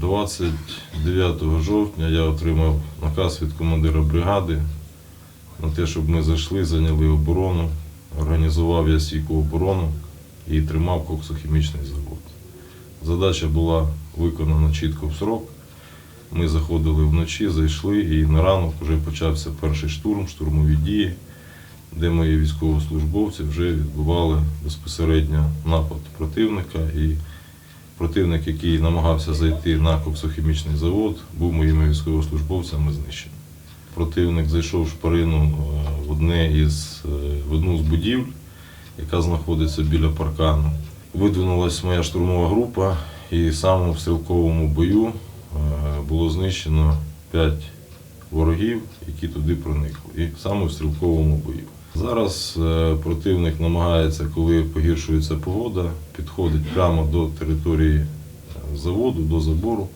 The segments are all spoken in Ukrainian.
29 жовтня я отримав наказ від командира бригади на те, щоб ми зайшли, зайняли оборону, організував я стійку оборону і тримав коксохімічний завод. Задача була виконана чітко в срок. Ми заходили вночі, зайшли, і на ранок вже почався перший штурм, штурмові дії, де мої військовослужбовці вже відбували безпосередньо напад противника. І противник, який намагався зайти на коксохімічний завод, був моїми військовослужбовцями знищений. Противник зайшов в шпарину е, в одне із е, в одну з будівель, яка знаходиться біля паркану. Видвинулася моя штурмова група, і саме в стрілковому бою е, було знищено 5 ворогів, які туди проникли. І саме в стрілковому бою. Зараз е, противник намагається, коли погіршується погода, підходить прямо до території е, заводу, до забору.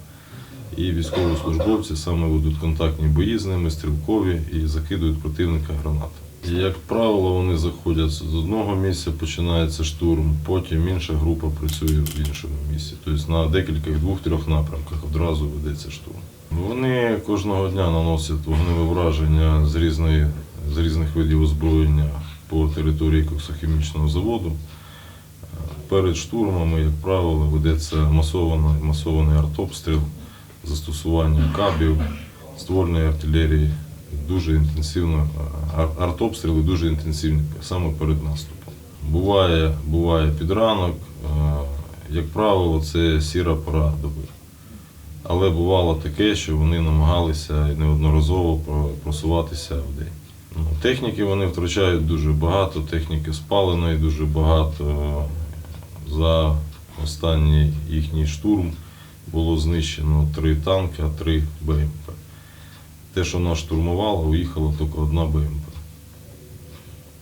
І військовослужбовці саме ведуть контактні бої з ними, стрілкові і закидують противника гранатами. Як правило, вони заходять з одного місця, починається штурм, потім інша група працює в іншому місці. Тобто на декількох двох-трьох напрямках одразу ведеться штурм. Вони кожного дня наносять вогневе враження з, різної, з різних видів озброєння по території коксохімічного заводу. Перед штурмами, як правило, ведеться масований, масований артобстріл, застосування кабів, ствольної артилерії. Дуже інтенсивно, артобстріли дуже інтенсивні саме перед наступом. Буває, буває під ранок, як правило, це сіра пора доби. Але бувало таке, що вони намагалися неодноразово просуватися в день. Ну, Техніки вони втрачають дуже багато, техніки спаленої дуже багато. За останній їхній штурм було знищено три танки, а три БМП. Те, що нас штурмувало, уїхала тільки одна БМП.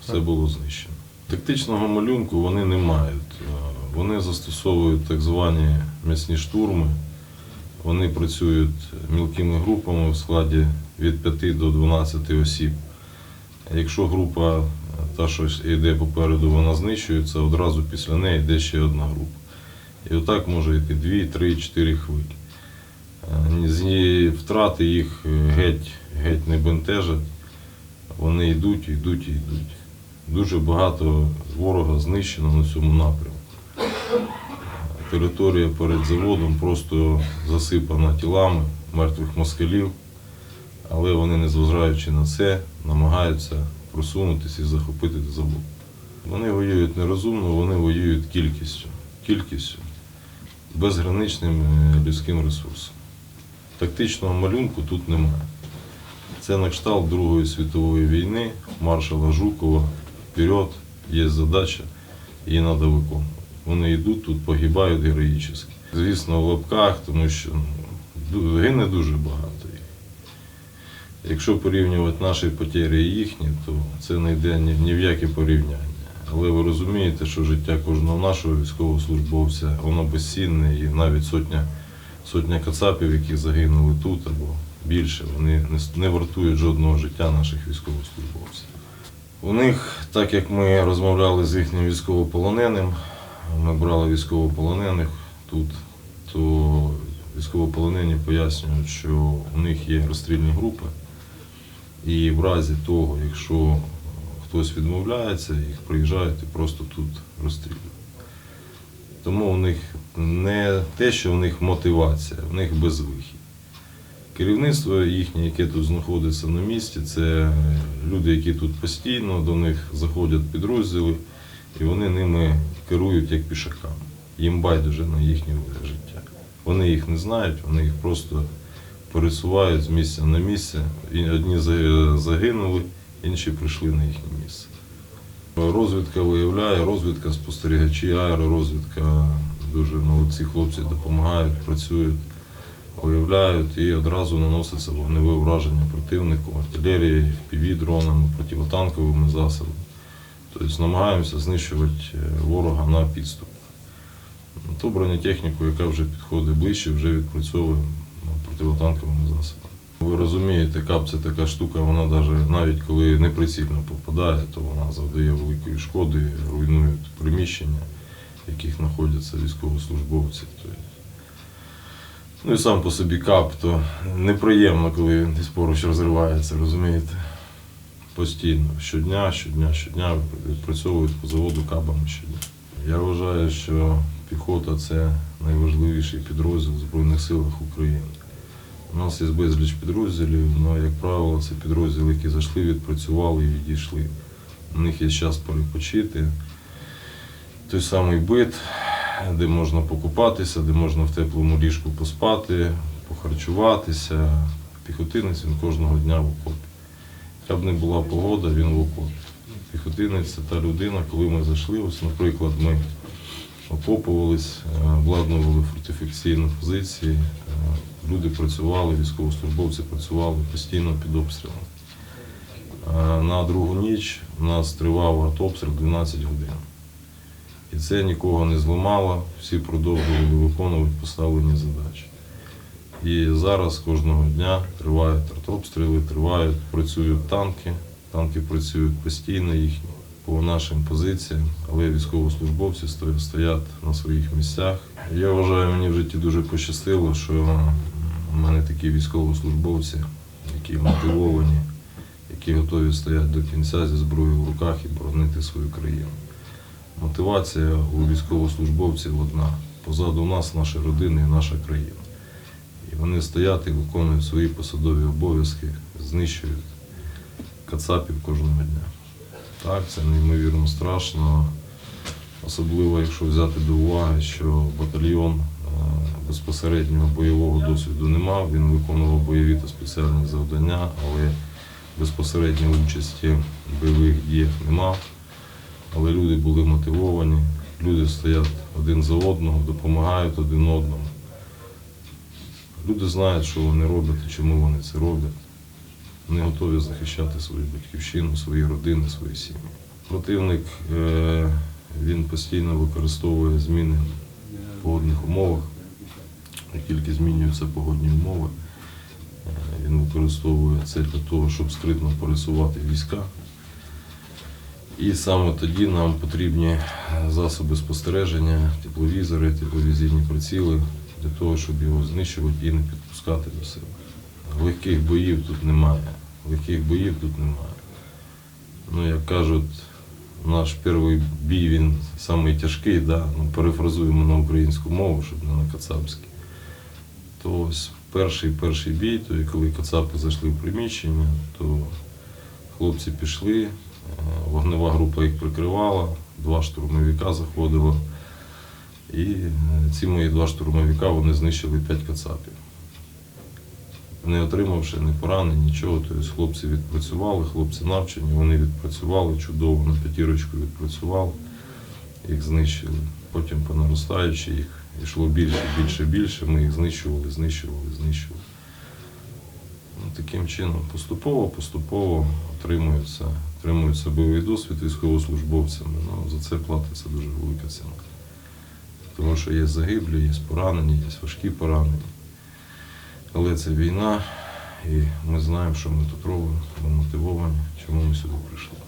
Все було знищено. Тактичного малюнку вони не мають. Е, Вони застосовують так звані м'ясні штурми. Вони працюють мілкими групами в складі від 5 до 12 осіб. Якщо група, та, що йде попереду, вона знищується, одразу після неї йде ще одна група. І отак може йти 2, 3, 4 хвилі. Е, З втрати їх геть, геть не бентежать. Вони йдуть, йдуть і йдуть. Дуже багато ворога знищено на цьому напрямку. Територія перед заводом просто засипана тілами мертвих москалів, але вони, незважаючи на це, намагаються просунутися і захопити завод. Вони воюють нерозумно, вони воюють кількістю, кількістю, безграничним е, людським ресурсом. Тактичного малюнку тут немає. Це на кшталт Другої світової війни, маршала Жукова, вперед, є задача, її треба виконувати. Вони йдуть тут, погибають героїчно. Звісно, в лапках, тому що ну, гине дуже багато. Якщо порівнювати наші потери і їхні, то це не йде ні, в яке порівняння. Але ви розумієте, що життя кожного нашого військовослужбовця воно безцінне, і навіть сотня, сотня кацапів, які загинули тут або більше, вони не вартують жодного життя наших військовослужбовців. У них, так як ми розмовляли з їхнім військовополоненим, ми брали військовополонених тут, то військовополонені пояснюють, що у них є розстрільні групи, і в разі того, якщо хтось відмовляється, їх приїжджають і просто тут розстрілюють. Тому у них не те, що в них мотивація, в них безвихідь. Керівництво їхнє, яке тут знаходиться на місці, це люди, які тут постійно, до них заходять підрозділи, і вони ними керують як пішаками. Їм байдуже на їхнє життя. Вони їх не знають, вони їх просто пересувають з місця на місце. Одні загинули, інші прийшли на їхнє місце. Розвідка виявляє, розвідка, спостерігачі, аеророзвідка. Дуже молодці хлопці допомагають, працюють, виявляють і одразу наноситься вогневе враження противнику, артилерією, півдронами, противотанковими засобами. Тобто намагаємося знищувати е, ворога на підступ. Ту бронетехніку, яка вже підходить ближче, вже відпрацьовуємо ну, противотанковими засобами. Ви розумієте, кап це така штука, вона навіть, навіть коли неприцільно попадає, то вона завдає великої шкоди, руйнує приміщення, в яких знаходяться військовослужбовці. Ну і сам по собі кап, то неприємно, коли він десь поруч розривається, розумієте? Постійно, щодня, щодня, щодня відпрацьовують по заводу кабами щодня. Я вважаю, що піхота це найважливіший підрозділ в Збройних силах України. У нас є безліч підрозділів, але, як правило, це підрозділи, які зайшли, відпрацювали і відійшли. У них є час перепочити. Той самий бит, де можна покупатися, де можна в теплому ліжку поспати, похарчуватися. Піхотинець він кожного дня в окопі. Яка б не була погода, він в окопі. Піхотинець це та людина, коли ми зайшли, ось, наприклад, ми окопувались, е, обладнували фортифікаційні позиції, е, люди працювали, військовослужбовці працювали постійно під обстрілом. Е, На другу ніч у нас тривав артобстріл 12 годин. І це нікого не зламало, всі продовжували виконувати поставлені задачі. І зараз кожного дня тривають артобстріли, тривають, працюють танки, танки працюють постійно їхні по нашим позиціям, але військовослужбовці стоять на своїх місцях. Я вважаю, мені в житті дуже пощастило, що в мене такі військовослужбовці, які мотивовані, які готові стояти до кінця зі зброєю в руках і боронити свою країну. Мотивація у військовослужбовців одна. Позаду нас наша родина і наша країна. Вони стоять і виконують свої посадові обов'язки, знищують кацапів кожного дня. Так, це неймовірно страшно. Особливо, якщо взяти до уваги, що батальйон е, безпосереднього бойового досвіду не мав, він виконував бойові та спеціальні завдання, але безпосередньої участі в бойових діях не мав. Але люди були мотивовані, люди стоять один за одного, допомагають один одному. Люди знають, що вони роблять і чому вони це роблять. Вони готові захищати свою батьківщину, свої родини, свої сім'ї. Противник е, він постійно використовує зміни в погодних умовах. Як тільки змінюються погодні умови, е, він використовує це для того, щоб скритно пересувати війська. І саме тоді нам потрібні засоби спостереження, тепловізори, тепловізійні приціли для того, щоб його знищувати і не підпускати до себе. Легких боїв тут немає. Легких боїв тут немає. Ну, як кажуть, наш перший бій він самий тяжкий, да? ну, перефразуємо на українську мову, щоб не на кацапський. То ось перший перший бій, то коли кацапи зайшли в приміщення, то хлопці пішли, е, вогнева група їх прикривала, два штурмовика заходило. І е, ці мої два штурмовика вони знищили п'ять кацапів. Не отримавши ні поранень, нічого. Тобто хлопці відпрацювали, хлопці навчені, вони відпрацювали чудово, на п'ятірочку відпрацювали, їх знищили. Потім по наростаючи їх йшло більше, більше, більше. Ми їх знищували, знищували, знищували. Ну, таким чином, поступово, поступово отримується, отримується бойовий досвід військовослужбовцями. Ну, за це платиться дуже велика ціна. Тому що є загиблі, є поранені, є важкі поранені. Але це війна, і ми знаємо, що ми тут робимо, ми мотивовані, чому ми сюди прийшли.